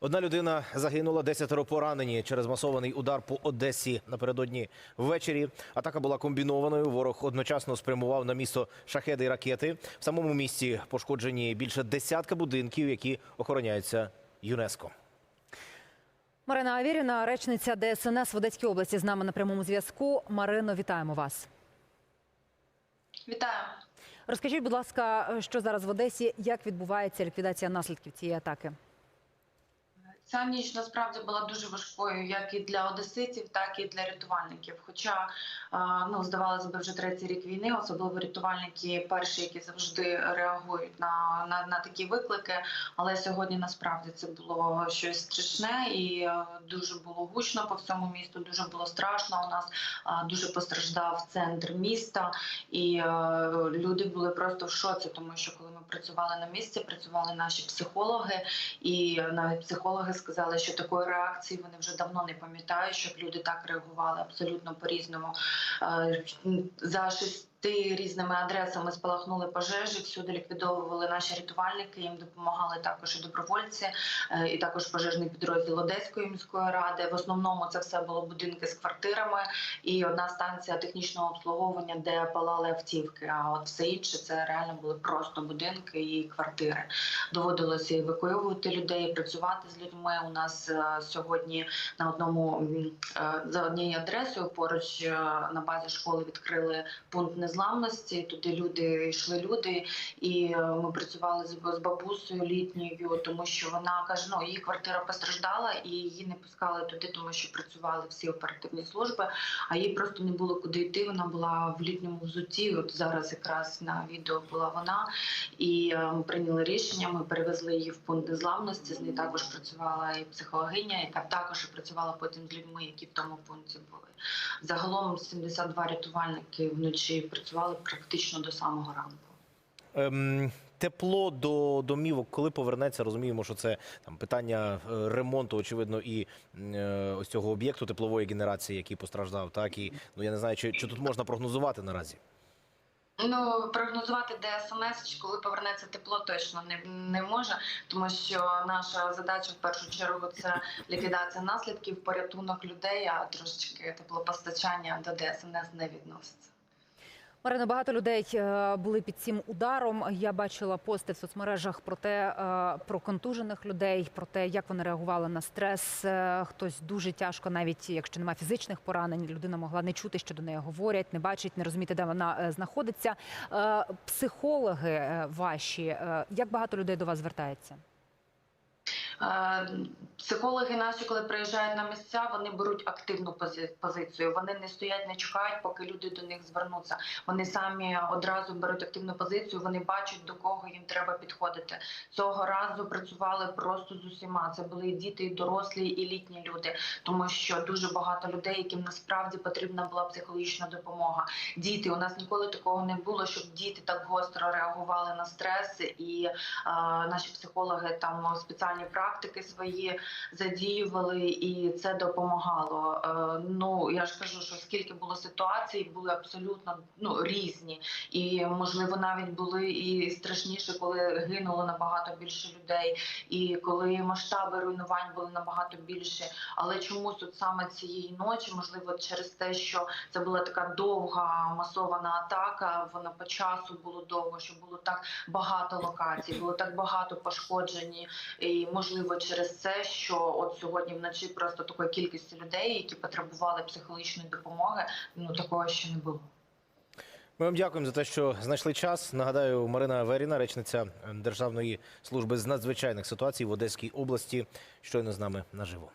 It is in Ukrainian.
Одна людина загинула, десятеро поранені через масований удар по Одесі напередодні ввечері. Атака була комбінованою. Ворог одночасно спрямував на місто шахеди і ракети. В самому місті пошкоджені більше десятка будинків, які охороняються ЮНЕСКО. Марина Авіріна, речниця ДСНС в Одеській області, з нами на прямому зв'язку. Марино, вітаємо вас. Вітаю. Розкажіть, будь ласка, що зараз в Одесі, як відбувається ліквідація наслідків цієї атаки? Ця ніч насправді була дуже важкою, як і для одеситів, так і для рятувальників. Хоча ну здавалося б, вже третій рік війни, особливо рятувальники, перші, які завжди реагують на, на, на такі виклики. Але сьогодні насправді це було щось страшне і е, дуже було гучно по всьому місту. Дуже було страшно. У нас дуже постраждав центр міста, і е, люди були просто в шоці, тому що коли ми працювали на місці, працювали наші психологи, і навіть психологи сказали, що такої реакції вони вже давно не пам'ятають, щоб люди так реагували абсолютно по-різному. За За шести різними адресами спалахнули пожежі, всюди ліквідовували наші рятувальники. Їм допомагали також і добровольці, е, і також пожежний підрозділ Одеської міської ради. В основному це все було будинки з квартирами і одна станція технічного обслуговування, де палали автівки. А от все інше це реально були просто будинки і квартири. Доводилося евакуювати людей, працювати з людьми. У нас е, сьогодні на одному е, за однією адресою поруч на базі школи відкрили пункт незламності. Туди люди йшли люди, і е, ми працювали з, бабусею літньою, тому що вона каже: ну її квартира постраждала, і її не пускали туди, тому що працювали всі оперативні служби. А їй просто не було куди йти. Вона була в літньому взутті. От зараз якраз на відео була вона, і е, ми прийняли рішення. Ми перевезли її в пункт незламності. З нею також працювала і психологиня, яка також працювала потім з людьми, які в тому пункті були. Загалом 72 рятувальники вночі працювали практично до самого ранку. Ем, тепло до домівок, коли повернеться, розуміємо, що це там питання е, ремонту, очевидно, і е, ось цього об'єкту теплової генерації, який постраждав. Так і ну я не знаю, чи, чи тут можна прогнозувати наразі. Ну прогнозувати ДСНС, чи коли повернеться тепло, точно не, не може, тому що наша задача в першу чергу це ліквідація наслідків, порятунок людей, а трошечки теплопостачання до ДСНС не відноситься. Марино, багато людей е, були під цим ударом. Я бачила пости в соцмережах про те, е, про контужених людей, про те, як вони реагували на стрес. Е, Хтось дуже тяжко, навіть якщо немає фізичних поранень, людина могла не чути, що до неї говорять, не бачить, не розуміти, де вона знаходиться. Психологи ваші, як багато людей до вас звертається? Е, Психологи наші, коли приїжджають на місця, вони беруть активну пози- позицію. Вони не стоять, не чекають, поки люди до них звернуться. Вони самі одразу беруть активну позицію. Вони бачать до кого їм треба підходити. Цього разу працювали просто з усіма. Це були і діти, і дорослі, і літні люди, тому що дуже багато людей, яким насправді потрібна була психологічна допомога. Діти у нас ніколи такого не було, щоб діти так гостро реагували на стрес, і е, наші психологи там спеціальні практики свої задіювали, і це допомагало. Е, ну я ж кажу, що скільки було ситуацій, були абсолютно ну різні, і можливо навіть були і страшніше, коли гинуло набагато більше людей, і коли масштаби руйнувань були набагато більше. Але чомусь от саме цієї ночі, можливо, через те, що це була така довга масована атака, воно по часу було довго, що було так багато локацій, було так багато пошкоджені, і можливо через це, що от сьогодні вночі просто такої кількості людей, які потребували психологічної допомоги, ну такого ще не було. Ми вам дякуємо за те, що знайшли час. Нагадаю, Марина Веріна, речниця Державної служби з надзвичайних ситуацій в Одеській області, щойно з нами наживо.